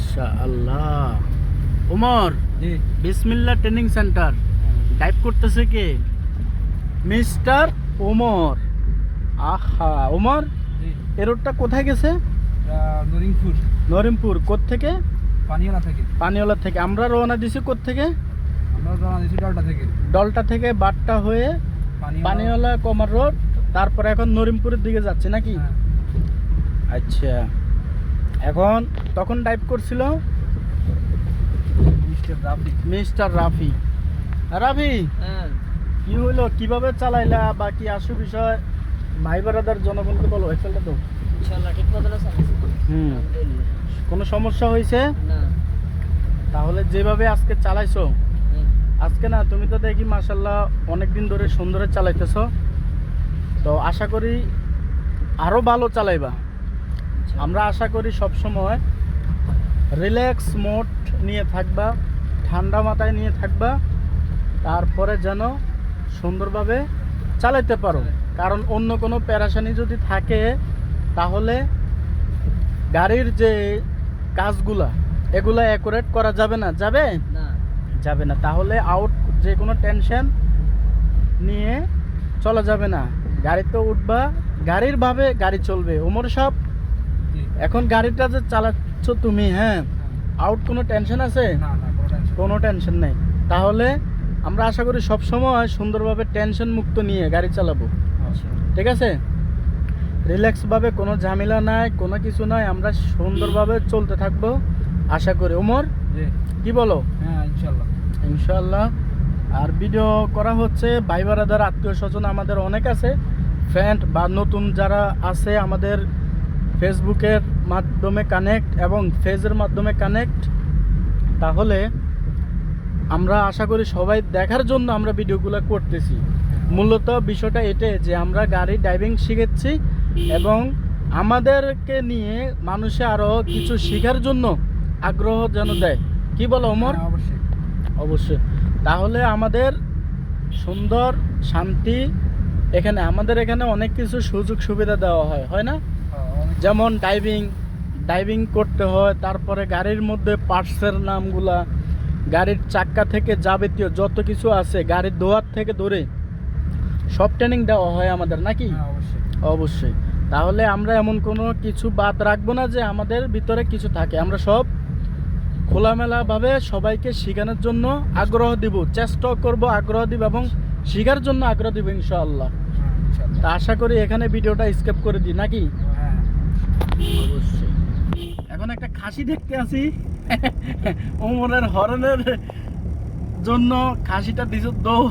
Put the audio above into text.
মাশা আল্লাহ ওমর বিসমিল্লা training centre. Type করতেছে কে? Mister Omar. আহা ওমর এ রোডটা কোথায় গেছে? নরিংপুর নরিমপুর। থেকে পানিওলা থেকে। পানিওলা থেকে। আমরা রওনা দিছি থেকে আমরা ডলটা থেকে। ডলটা থেকে বাট্টা হয়ে পানিওলা কমার রোড তারপরে এখন নরিমপুরের দিকে যাচ্ছে নাকি? হ্যাঁ। আচ্ছা। এখন তখন টাইপ করছিল মিস্টার রাফি রাফি। রাফি হ্যাঁ। কি হইল কীভাবে চালাইলা বা কি আসু বিষয়? ভাই বারাদার জনগণকে বলো এক্সেলটা তো। হুম। কোনো সমস্যা হয়েছে? তাহলে যেভাবে আজকে চালাইছো আজকে না তুমি তো দেখি মাসাল্লাহ অনেক দিন ধরে সুন্দরে চালাইতেছ। তো আশা করি আরও ভালো চালাইবা। আমরা আশা করি সব সময় রিল্যাক্স মোড নিয়ে থাকবা ঠান্ডা মাথায় নিয়ে থাকবা তারপরে যেন সুন্দরভাবে চালাইতে পারো। কারণ অন্য কোনো প্যারাসানি যদি থাকে তাহলে গাড়ির যে কাজগুলা এগুলা অ্যাকুরেট করা যাবে না। যাবে? না। যাবে না। তাহলে আউট যে কোনো টেনশন নিয়ে চলা যাবে না। গাড়িতে উঠবা গাড়ির ভাবে গাড়ি চলবে। ওমর সব জি এখন গাড়িটা যে চালাচ্ছ তুমি হ্যাঁ? আউট কোনো টেনশন আছে? কোনো টেনশন নেই। তাহলে আমরা আশা করি সব সময় সুন্দরভাবে টেনশন মুক্ত নিয়ে গাড়ি চালাবো। আচ্ছা। ঠিক আছে? রিল্যাক্সভাবে কোনো ঝামেলা নাই কোনো কিছু নাই আমরা সুন্দরভাবে চলতে থাকব আশা করি। ওমর কি বলো? হ্যাঁ ইনশাআল্লাহ। ইনশাল্লাহ আর ভিডিও করা হচ্ছে ভাই বারাদার আত্মীয় স্বজন আমাদের অনেক আছে। ফ্রেন্ড বা নতুন যারা আছে আমাদের ফেসবুকের মাধ্যমে কানেক্ট এবং ফেজের মাধ্যমে কানেক্ট তাহলে আমরা আশা করি সবাই দেখার জন্য আমরা ভিডিওগুলো করতেছি। মূলত বিষয়টা এটাই যে আমরা গাড়ি ড্রাইভিং শিখেছি এবং আমাদেরকে নিয়ে মানুষে আরও কিছু শেখার জন্য আগ্রহ যেন দেয়। কি বলো ওমর হ্যাঁ, অবশ্যই। অবশ্যই। তাহলে আমাদের সুন্দর শান্তি এখানে আমাদের এখানে অনেক কিছু সুযোগ সুবিধা দেওয়া হয় হয় না? যেমন ডাইভিং ডাইভিং করতে হয় তারপরে গাড়ির মধ্যে পার্টসের নামগুলা গাড়ির চাক্কা থেকে যাবতীয় যত কিছু আছে গাড়ির দোয়ার থেকে ধরে সব ট্রেনিং দেওয়া হয় আমাদের নাকি? হ্যাঁ, অবশ্যই। তাহলে আমরা এমন কোনো কিছু বাদ রাখব না যে আমাদের ভিতরে কিছু থাকে। আমরা সব খোলামেলাভাবে সবাইকে শেখানোর জন্য আগ্রহ দিব চেষ্টা করব আগ্রহ দিব এবং শেখার জন্য আগ্রহ দিব ইনশাআল্লাহ। হ্যাঁ, তা আশা করি এখানে ভিডিওটা স্কেপ করে দিই নাকি? হ্যাঁ এখন একটা খাসি দেখতে আছি। ওমরের হরনের জন্য খাসিটা দিছ দৌ